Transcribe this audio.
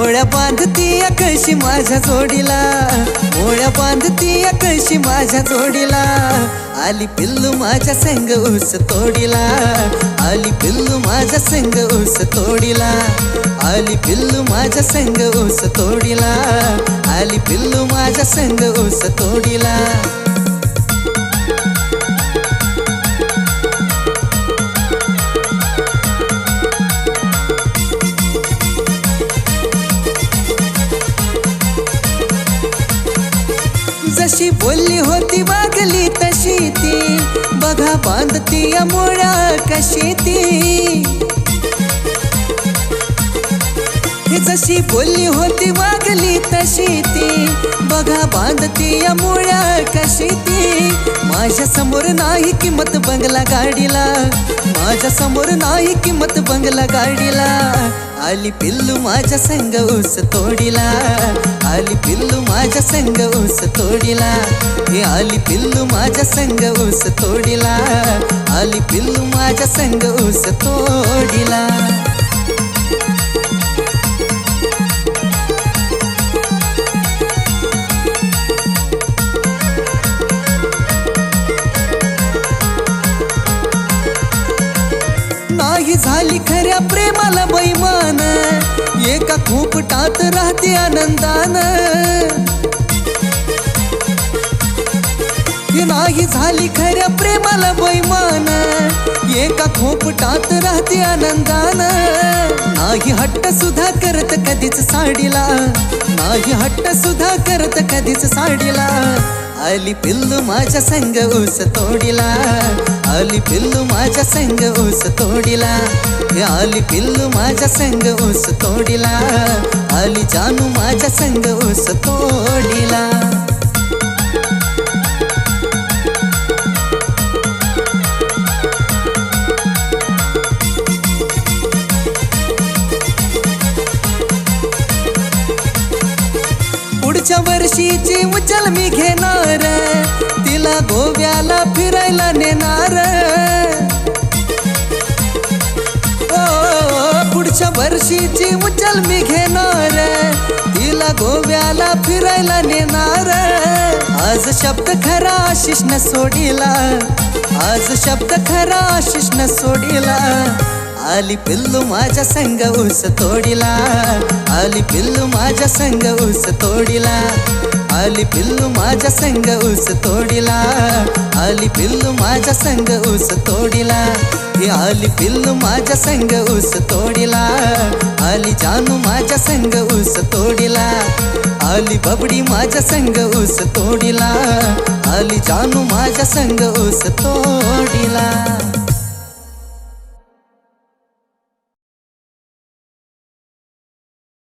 मोळ्या बांधती कशी माझ्या जोडीला. मोळ्या बांधती कशी माझ्या जोडीला. आली पिल्लू माझ्या संग ऊस तोडीला. आली पिल्लू माझ्या संग ऊस तोडीला. आली पिल्लू माझ्या संग ऊस तोडीला. आली पिल्लू माझ्या संग ऊस तोडीला. जशी बोलली होती वागली तशी ती. बघा बांधती या कशी ती. जशी बोलली होती वागली तशी ती. बघा बांधती या मुळ्या कशी ती. माझ्यासमोर नाही किंमत बंगला गाडीला. माझ्यासमोर नाही किंमत बंगला गाडीला. आली पिल्लू माझ्या संग ऊस तोडीला. आली पिल्लू माझ्या संग ऊस तोडीला. हे आली पिल्लू माझ्या संग ऊस तोडीला. आली पिल्लू माझ्या संग ऊस तोडीला. ही झाली खऱ्या प्रेमाला बैमान. एका खोपटात राहते आनंदान. ही नाही झाली खऱ्या प्रेमाला बैमान. एका खोपटात राहते आनंदान. नाही हट्ट सुद्धा करत कधीच साडीला. नाही हट्ट सुद्धा करत कधीच साडीला. आली पिल्लू माझ्या संग ऊस तोडीला. आली पिल्लू माझ्या संग ऊस तोडीला. हे आली पिल्लू माझ्या संग ऊस तोडीला. आली जानू माझ्या संग ऊस तोडीला. पुढच्या वर्षीची उचल मी घेणार तिला गोव्याला फिरायला नेणार. पुढच्या वर्षीची उचल मी घेणार. तिला गोव्याला फिरायला नेणार. आज शब्द खरा आशिष न सोडीला. आज शब्द खरा आशिष न सोडीला. आली पिल्लू माझ्या संग ऊस तोडीला. आली पिल्लू माझ्या संग ऊस तोडीला. आली पिल्लू माझ्या संग ऊस तोडीला. आली पिल्लू माझ्या संग ऊस तोडीला. हे आली पिल्लू माझ्या संग ऊस तोडीला. आली जानू माझ्या संग ऊस तोडीला. आली बबडी माझ्या संग ऊस तोडीला. आली जानू माझ्या संग ऊस तोडीला.